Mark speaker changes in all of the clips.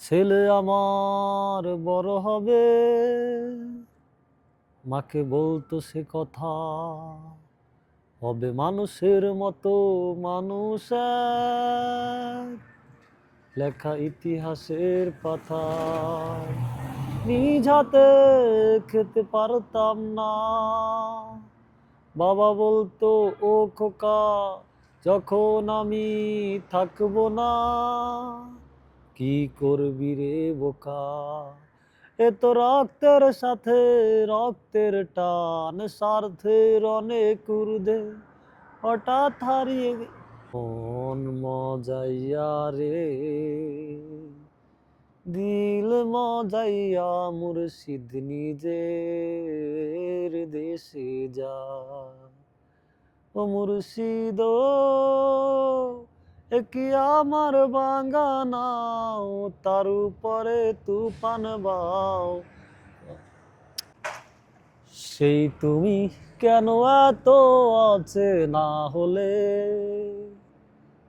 Speaker 1: ছেলে আমার বড় হবে। মাকে বলতো সে কথা, হবে মানুষের মতো মানুষ লেখা ইতিহাসের পাতা, নিজ হাতে খেতে পারতাম না। বাবা বলতো, ও খোকা, যখন আমি থাকব না কি করবি রে বোকা? এ তো রক্তের সাথে রক্তের টান, স্বার্থের অনেক ঊর্ধ্বে হঠাৎ হারিয়ে মন মজাইয়া রে। দিল মজাইয়া মুর্শিদ নিজের দেশে যা। ও মুর্শিদ কি আমার বাঙ্গানাও তার উপরে তুফান বাও। সেই তুমি কেন এত আছে না হলে?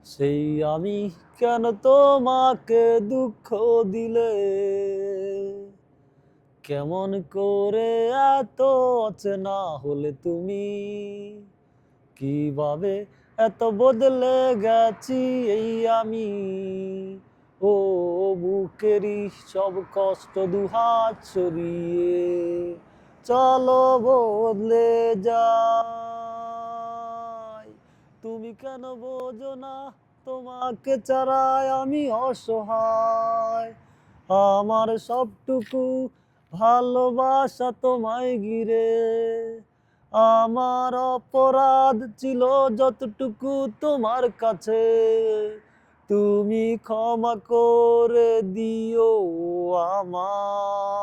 Speaker 1: সেই আমি কেন তোমাকে দুঃখ দিলে? কেমন করে এত অচেনা হলে তুমি? কীভাবে এত বদলে গেছি এই আমি। ও বুকেরই সব কষ্ট দুহাত সরিয়ে চলো বদলে যাই। তুমি কেন বোঝো না তোমাকে চারায় আমি অসহায়? আমার সবটুকু ভালোবাসা তোমায় ঘিরে আমার অপরাধ ছিল যতটুকু তোমার কাছে। তুমি ক্ষমা করে দিও আমার